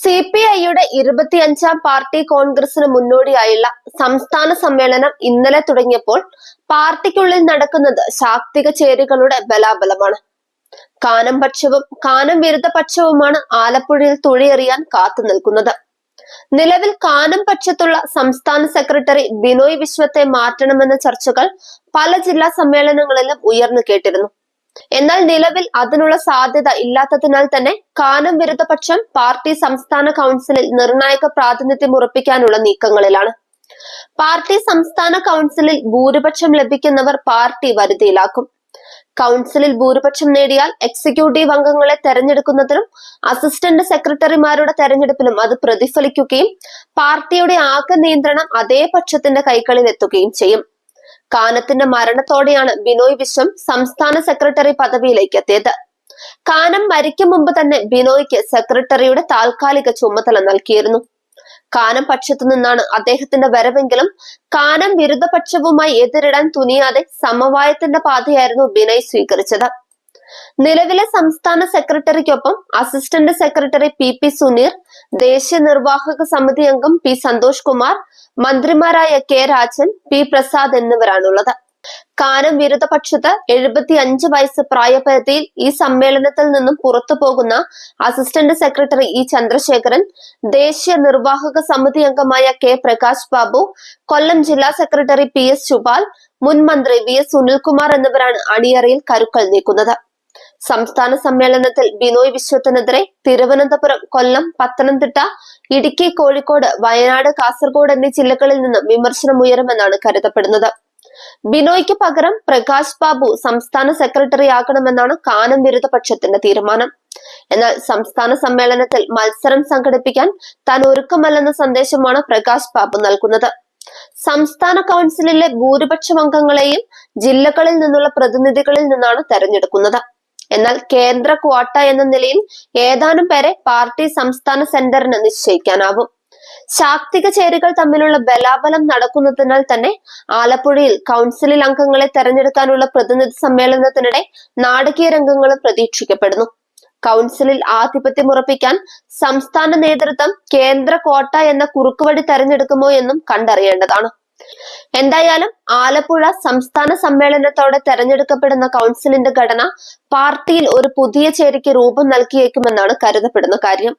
C P ഐയുടെ ഇരുപത്തിയഞ്ചാം party കോൺഗ്രസിന് മുന്നോടിയായുള്ള സംസ്ഥാന സമ്മേളനം ഇന്നലെ തുടങ്ങിയപ്പോൾ പാർട്ടിക്കുള്ളിൽ നടക്കുന്നത് ശാക്തിക ചേരികളുടെ ബലാബലമാണ്. കാനം പക്ഷവും കാനം വിരുദ്ധ പക്ഷവുമാണ് ആലപ്പുഴയിൽ തുഴിയെറിയാൻ കാത്തു നിൽക്കുന്നത്. നിലവിൽ കാനം പക്ഷത്തുള്ള സംസ്ഥാന സെക്രട്ടറി ബിനോയ് വിശ്വത്തെ മാറ്റണമെന്ന ചർച്ചകൾ പല ജില്ലാ സമ്മേളനങ്ങളിലും ഉയർന്നു കേട്ടിരുന്നു. എന്നാൽ നിലവിൽ അതിനുള്ള സാധ്യത ഇല്ലാത്തതിനാൽ തന്നെ കാനം വിരുദ്ധ പക്ഷം പാർട്ടി സംസ്ഥാന കൗൺസിലിൽ നിർണായക പ്രാതിനിധ്യം ഉറപ്പിക്കാനുള്ള നീക്കങ്ങളിലാണ്. പാർട്ടി സംസ്ഥാന കൗൺസിലിൽ ഭൂരിപക്ഷം ലഭിക്കുന്നവർ പാർട്ടി വരുതിയിലാക്കും. കൗൺസിലിൽ ഭൂരിപക്ഷം നേടിയാൽ എക്സിക്യൂട്ടീവ് അംഗങ്ങളെ തെരഞ്ഞെടുക്കുന്നതിനും അസിസ്റ്റന്റ് സെക്രട്ടറിമാരുടെ തെരഞ്ഞെടുപ്പിലും അത് പ്രതിഫലിക്കുകയും പാർട്ടിയുടെ ആകെ നിയന്ത്രണം അതേ പക്ഷത്തിന്റെ കൈകളിൽ എത്തുകയും ചെയ്യും. കാനത്തിന്റെ മരണത്തോടെയാണ് ബിനോയ് വിശ്വം സംസ്ഥാന സെക്രട്ടറി പദവിയിലേക്ക് എത്തിയത്. കാനം മരിക്കും മുമ്പ് തന്നെ ബിനോയ്ക്ക് സെക്രട്ടറിയുടെ താൽക്കാലിക ചുമതല നൽകിയിരുന്നു. കാനം പക്ഷത്തു നിന്നാണ് അദ്ദേഹത്തിന്റെ വരവെങ്കിലും കാനം വിരുദ്ധപക്ഷവുമായി എതിരിടാൻ തുനിയാതെ സമവായത്തിന്റെ പാതയായിരുന്നു ബിനോയ് സ്വീകരിച്ചത്. നിലവിലെ സംസ്ഥാന സെക്രട്ടറിക്കൊപ്പം assistant secretary P P Suneer ദേശീയ നിർവാഹക സമിതി അംഗം പി സന്തോഷ് കുമാർ മന്ത്രിമാരായ കെ രാജൻ പി പ്രസാദ് എന്നിവരാണുള്ളത്. കാനം വിരുദ്ധപക്ഷത്ത് എഴുപത്തി അഞ്ച് വയസ്സ് പ്രായപരിധിയിൽ ഈ സമ്മേളനത്തിൽ നിന്നും പുറത്തു പോകുന്ന അസിസ്റ്റന്റ് സെക്രട്ടറി ഇ ചന്ദ്രശേഖരൻ ദേശീയ നിർവാഹക സമിതി അംഗമായ കെ പ്രകാശ് ബാബു കൊല്ലം ജില്ലാ സെക്രട്ടറി പി എസ് ചുപാൽ മുൻ മന്ത്രി വി എസ് സുനിൽകുമാർ എന്നിവരാണ് അണിയറയിൽ കരുക്കൾ നീക്കുന്നത്. സംസ്ഥാന സമ്മേളനത്തിൽ ബിനോയ് വിശ്വത്തിനെതിരെ തിരുവനന്തപുരം കൊല്ലം പത്തനംതിട്ട ഇടുക്കി കോഴിക്കോട് വയനാട് കാസർഗോഡ് എന്നീ ജില്ലകളിൽ നിന്നും വിമർശനം ഉയരുമെന്നാണ് കരുതപ്പെടുന്നത്. ബിനോയ്ക്ക് പകരം പ്രകാശ് ബാബു സംസ്ഥാന സെക്രട്ടറി ആകണമെന്നാണ് കാനം വിരുദ്ധ പക്ഷത്തിന്റെ തീരുമാനം. എന്നാൽ സംസ്ഥാന സമ്മേളനത്തിൽ മത്സരം സംഘടിപ്പിക്കാൻ താൻ ഒരുക്കമല്ലെന്ന സന്ദേശമാണ് പ്രകാശ് ബാബു നൽകുന്നത്. സംസ്ഥാന കൗൺസിലിലെ ഭൂരിപക്ഷം അംഗങ്ങളെയും ജില്ലകളിൽ നിന്നുള്ള പ്രതിനിധികളിൽ നിന്നാണ് തെരഞ്ഞെടുക്കുന്നത്. എന്നാൽ കേന്ദ്ര ക്വാട്ട എന്ന നിലയിൽ ഏതാനും പേരെ പാർട്ടി സംസ്ഥാന സെന്ററിന് നിശ്ചയിക്കാനാവും. ശാക്തിക ചേരികൾ തമ്മിലുള്ള ബലാബലം നടക്കുന്നതിനാൽ തന്നെ ആലപ്പുഴയിൽ കൗൺസിലിൽ അംഗങ്ങളെ തെരഞ്ഞെടുക്കാനുള്ള പ്രതിനിധി സമ്മേളനത്തിനിടെ നാടകീയ രംഗങ്ങൾ പ്രതീക്ഷിക്കപ്പെടുന്നു. കൗൺസിലിൽ ആധിപത്യം ഉറപ്പിക്കാൻ സംസ്ഥാന നേതൃത്വം കേന്ദ്ര കോട്ട എന്ന കുറുക്കുവഴി തെരഞ്ഞെടുക്കുമോ എന്നും കണ്ടറിയേണ്ടതാണ്. എന്തായാലും ആലപ്പുഴ സംസ്ഥാന സമ്മേളനത്തോടെ തെരഞ്ഞെടുക്കപ്പെടുന്ന കൗൺസിലിന്റെ ഘടന പാർട്ടിയിൽ ഒരു പുതിയ ചേരിക്ക് രൂപം നൽകിയേക്കുമെന്നാണ് കരുതപ്പെടുന്ന കാര്യം.